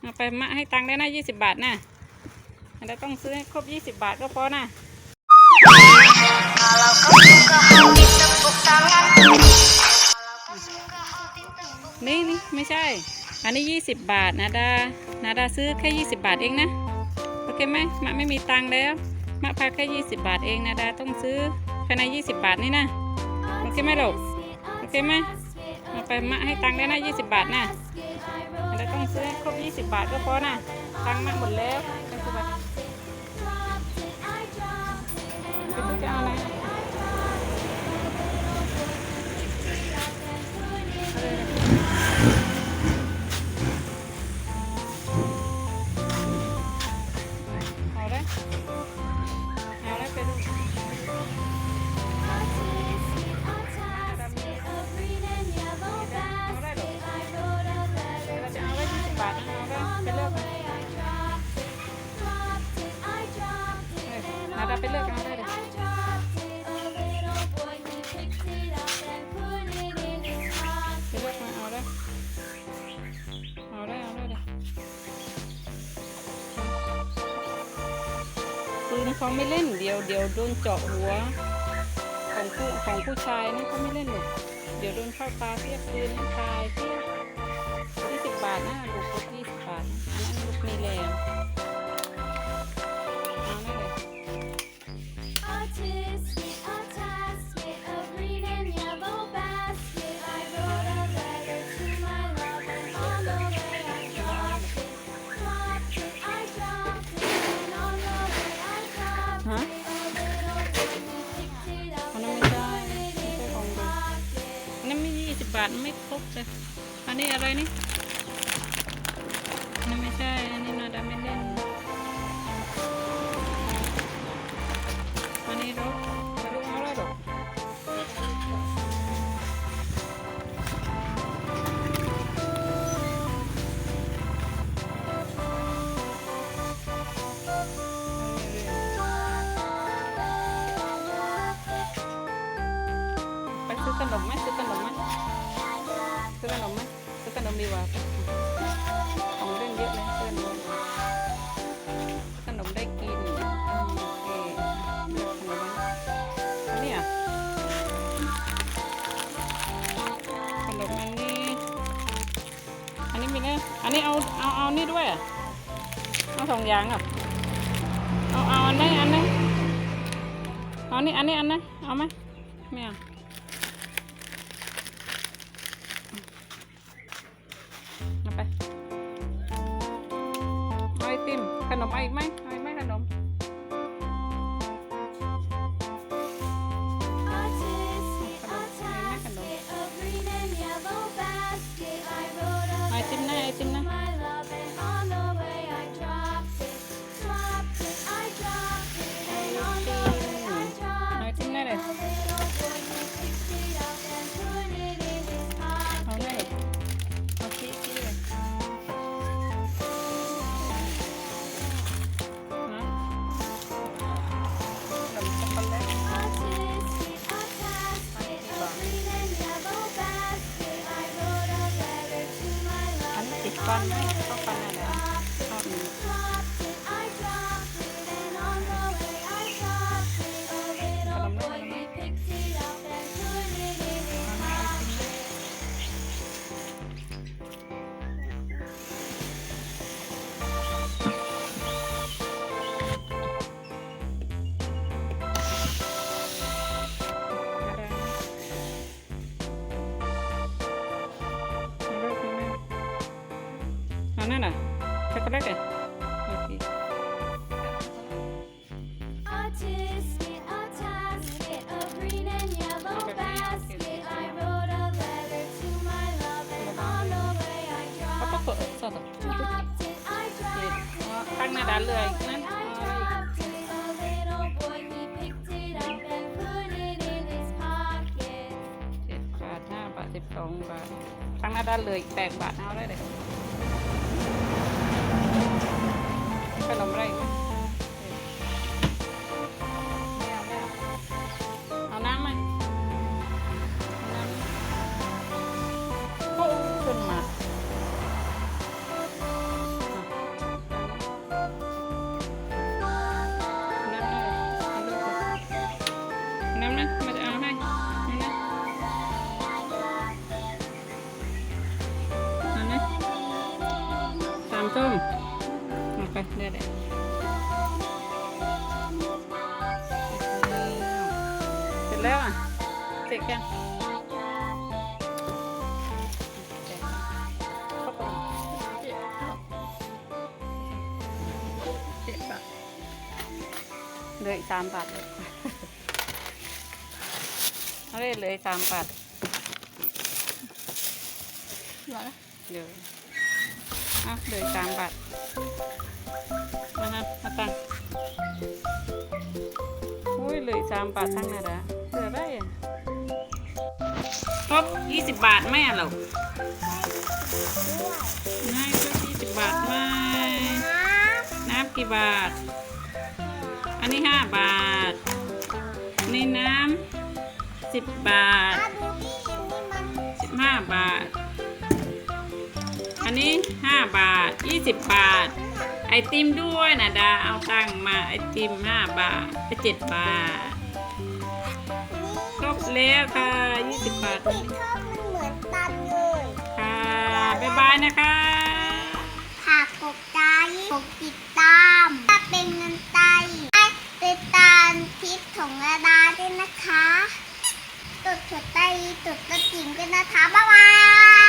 เอาไปมะให้ตังค์ได้นะยี่สิบบาทนะเราต้องซื้อให้ครบยี่สิบบาทก็พอนะนี่นี่ไม่ใช่ อันนี้ยี่สิบบาทนาดานาดาซื้อแค่ยี่สิบบาทเองนะโอเคไหมมะไม่มีตังค์แล้วมะพาแค่ยี่สิบบาทเองนาดาต้องซื้อภายในยี่สิบบาทนี่นะโอเคไหมลูกโอเคไหมเอาไปมะให้ตังค์ได้นะยี่สิบบาทนะ ซื้อให้ครบยี่สิบบาทก็พอนะตังค์มะหมดแล้วยี่สิบาทไปดูจะเอาอะไร ไปเลือกเอาได้เลยไปเลือกมาเอาเลยเอาเลยเอาเลยเลยปืนเขาไม่เล่นเดี๋ยวเดี๋ยวโดนเจาะหัว ของผู้ของผู้ชายนะเขาไม่เล่นหรอกเดี๋ยวโดนเข้าตาเทียบปืนตายเทียบยี่สิบบาทนะ บบาทไม่ครบเลยอันนี้อะไรนี่อันนั้นไม่ใช่ อันนี้นาดาไม่เล่น อันนี้รกไม่รู้เอาอะไรหรอกไปซื้อขนมไหมซื้อข ดีกว่าของเล่นเยอะเลยซื้อนขนมได้กินโอเคเลือกขนมอันนี้อะขนมอันนี้อันนี้มีเนี่อันนี้เอาเอาเอานี่ด้วยอะเอาสองอย่างอะเอาเอาอันไหนี้อันไหนี้เอานี่อันนี้อันไหนี้เอาไหมไม่อาเอา ไหมเอาอีกไหม อัน อานั่นน่ะช็อกโกแลตเหรอโอเค A tisket, a tasket, a green and yellow Okay, okay, basket. okay. I wrote a letter to my love, and on the way I เขาก็ dropped เปิดสด dropped it, I เจ็ด dropped อ๋อ it, ตั้ง and หน้า on ด่าน the เลย way นั่น I เอาอะไร dropped it. A little boy he picked it up and put it in his pocket. เจ็ดบาทห้าบาทสิบสองบาทตั้งหน้าด่านเลยแปดบาทเอาได้เลย ขนมอะไรไหมไม่เอาไม่เอาเอาน้ำมาเอาน้ำโอ้ขึ้นมาน้ำน้ำน้ำน้ำมา ยวเดี๋ยวเสร็จแล้วอะ เสร็จยังเข้าไปเจ็ดบาทเหลยสามบาทเลยเอาเลยเหลยสามบาทเหลือเดี๋ยวเอาเหลยสามบาทมาฮะมาตังอุ้ยเหลยสามบาท ทั้งนั้นละเหลือได้อะครบยี่สิบบาทไหมอะเราง่ายครบยี่สิบบาทไหมน้ำกี่บาท อันนี้ห้าบาทนี่น้ำสิบบาทอะดูดินี่มันสิบห้าบาท อันนี้ห้าบาทยี่สิบบาท ไอติมด้วยนะดาเอาตังค์มาไอติมห้าบาทไปเจ็ดบาทครบแล้วค่ะยี่สิบบาทสีทองมันเหมือนตันเลยค่ะบ๊ายบายนะคะหากกดใจกดติดตาม ถ้าเป็นเงินไตให้ติดตามคลิปของระดาด้วยนะคะตุดถั่วไตตุดตะจิ๋มกันนะคะบ๊ายบาย